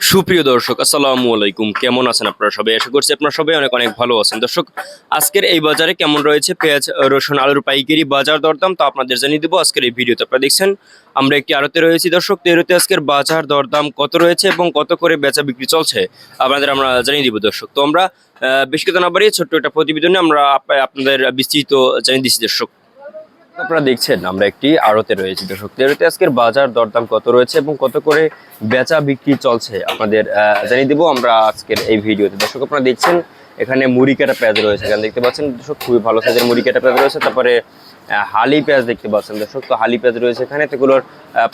সুপ্রিয় দর্শক, আসসালামু আলাইকুম। কেমন আছেন আপনারা সবাই? আশা করছি আপনারা সবাই অনেক অনেক ভালো আছেন। দর্শক, আজকের এই বাজারে কেমন রয়েছে? পেঁয়াজ, রসুন, আলুর পাইকারি, বাজার দরদাম তো আপনাদের জানিয়ে দেবো আজকের এই ভিডিওতে। আপনারা দেখছেন, আমরা একটি আড়তে রয়েছি। দর্শক তো এরতে আজকের বাজার দরদাম কত রয়েছে এবং কত করে বেচা বিক্রি চলছে? আপনাদের আমরা জানিয়ে দিব, দর্শক। তো আমরা বেশি কথা না বাড়িয়ে ছোট্ট একটা প্রতিবেদনে আমরা আপ- আপনাদের বিস্তৃত জানিয়ে দিচ্ছি, দর্শক। আপনারা দেখছেন, আমরা একটি আড়তে রয়েছি। দর্শক তেরোতে আজকের বাজার দরদাম কত রয়েছে এবং কত করে বেচা বিক্রি চলছে আপনাদের জানিয়ে দেবো আমরা আজকের এই ভিডিওতে। দর্শক, আপনারা দেখছেন, এখানে মুড়ি কাটা পেঁয়াজ রয়েছে এখানে দেখতে পাচ্ছেন। দর্শক, খুবই ভালো সাইজের মুড়ি কাটা পেঁয়াজ রয়েছে, তারপরে হালি পেঁয়াজ দেখতে পাচ্ছেন। দর্শক, তো হালি পেঁয়াজ রয়েছে এখানে। এগুলোর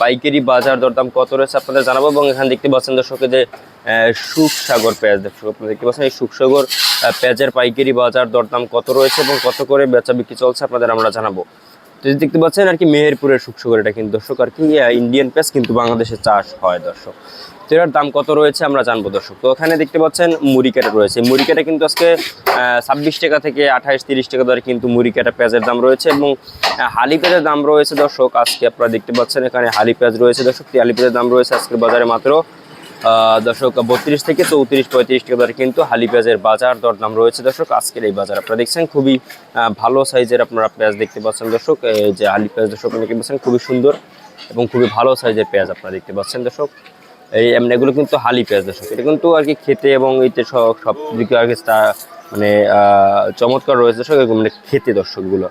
পাইকারি বাজার দরদাম কত রয়েছে আপনাদের জানাব এবং এখানে দেখতে পাচ্ছেন দর্শকে যে সুখসাগর পেঁয়াজ। দর্শক, আপনারা দেখতে পাচ্ছেন, এই সুখসাগর পেঁয়াজের পাইকারি বাজার দরদাম কত রয়েছে এবং কত করে বেচা বিক্রি চলছে আপনাদের আমরা জানাব। দেখতে পাচ্ছেন আর কি মেহেরপুরের শুকশুগর এটা কিন্তু দর্শক, আর কি ইন্ডিয়ান পেঁয়াজ কিন্তু বাংলাদেশে চাষ হয় দর্শক। তো এটার দাম কত রয়েছে আমরা জানব দর্শক। তো ওখানে দেখতে পাচ্ছেন মুড়ি কাটা রয়েছে। মুড়ি কাটা কিন্তু আজকে ছাব্বিশ টাকা থেকে আঠাইশ, তিরিশ টাকা ধরে কিন্তু মুড়ি কাটা পেঁয়াজের দাম রয়েছে এবং হালি পেঁয়াজের দাম রয়েছে দর্শক। আজকে আপনারা দেখতে পাচ্ছেন এখানে হালি পেঁয়াজ রয়েছে দর্শক। হালি পেঁয়াজের দাম রয়েছে আজকের বাজারে মাত্র দর্শক, বত্রিশ থেকে চৌত্রিশ, পঁয়ত্রিশ টাকা দরে কিন্তু হালি পেঁয়াজের বাজার দরদাম রয়েছে। দর্শক, আজকের এই বাজার আপনারা দেখছেন খুবই ভালো সাইজের আপনারা পেঁয়াজ দেখতে পাচ্ছেন। দর্শক যে হালি পেঁয়াজ দর্শক দেখতে পাচ্ছেন খুবই সুন্দর এবং খুবই ভালো সাইজের পেঁয়াজ আপনারা দেখতে পাচ্ছেন। দর্শক, এই এমনি এগুলো কিন্তু হালি পেঁয়াজ দর্শক। এটা কিন্তু আর কি খেতে এবং এতে সব সব দিকে আর কি তা- মানে চমৎকার রয়েছে দর্শক মানে খেতে দর্শকগুলো।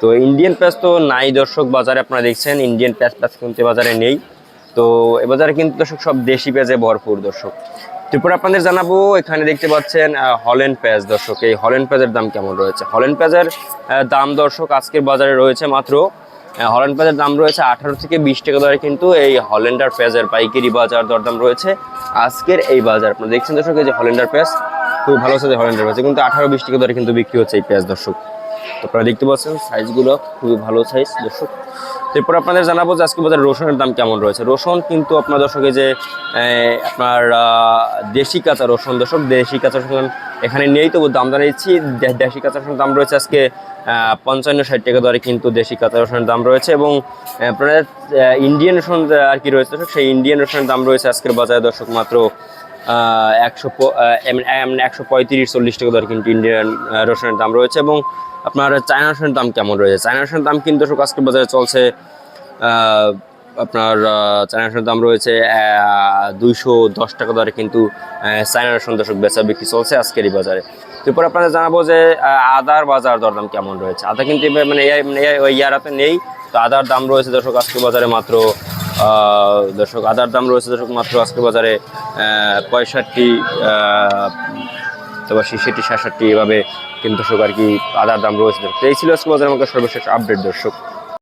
তো ইন্ডিয়ান পেঁয়াজ তো নাই দর্শক, বাজারে আপনারা দেখছেন ইন্ডিয়ান পেঁয়াজ পেঁয়াজ কিন্তু বাজারে নেই। তো এ বাজারে কিন্তু দর্শক সব দেশি পেঁয়াজে ভরপুর দর্শক। এরপর আপনাদের জানাব, এখানে দেখতে পাচ্ছেন হল্যান্ড পেঁয়াজ দর্শক। এই হল্যান্ড পেঁয়াজের দাম কেমন রয়েছে? হল্যান্ড পেঁয়াজের দাম দর্শক আজকের বাজারে রয়েছে মাত্র হল্যান্ড পেঁয়াজের দাম রয়েছে আঠারো থেকে বিশ টাকা দরে, কিন্তু এই হল্যান্ডার পেঁয়াজের পাইকারি বাজার দরদাম রয়েছে আজকের এই বাজার। আপনারা দেখছেন দর্শক, এই যে হল্যান্ডার পেঁয়াজ, খুব ভালো সাইজের হল্যান্ডার পেঁয়াজ, কিন্তু আঠারো, বিশ টাকা দরে কিন্তু বিক্রি হচ্ছে এই পেঁয়াজ দর্শক। আপনারা দেখতে পাচ্ছেন সাইজগুলো খুবই ভালো সাইজ দর্শক। এরপর আপনাদের জানাব যে আজকে বাজারে রসুনের দাম কেমন রয়েছে। রসুন কিন্তু আপনার দর্শকে যে আপনার দেশি কাঁচা রসুন দর্শক দেশি কাঁচা রসুন এখানে নেই তবু দাম জানিয়েছি। দে- দেশি কাঁচা রসুনের দাম রয়েছে আজকে পঞ্চান্ন ষাট টাকা দরে কিন্তু দেশি কাঁচা রসুনের দাম রয়েছে এবং আহ, আপনার ইন্ডিয়ান রসুন আর কি রয়েছে দর্শক? সেই ইন্ডিয়ান রসুনের দাম রয়েছে আজকের বাজারে দর্শক মাত্র একশো একশো পঁয়ত্রিশ, চল্লিশ টাকা দরে কিন্তু ইন্ডিয়ান রসুনের দাম রয়েছে এবং আপনার চায়না রসুনের দাম কেমন রয়েছে? চায়না রসুনের দাম কিন্তু আজকের বাজারে চলছে আপনার চায়না রসুনের দাম রয়েছে দুইশো দশ টাকা দরে কিন্তু চায়না রসুন দর্শক বেচা বিক্রি চলছে আজকের এই বাজারে। এরপর আপনাদের জানাব যে আদার বাজার দরদাম কেমন রয়েছে? আদা কিন্তু মানে মানে ইয়ারাতে নেই, তো আদার দাম রয়েছে দর্শক, আজকের বাজারে মাত্র দর্শক, আদার দাম রয়েছে দর্শক মাত্র আজকে বাজারে পঁয়ষট্টি তারপর ছেষট্টি, সাতষট্টি এভাবে কিন্তু দর্শক আর কি আদার দাম রয়েছে দর্শক। এই ছিল আজকে বাজারে আমাকে সর্বশেষ আপডেট দর্শক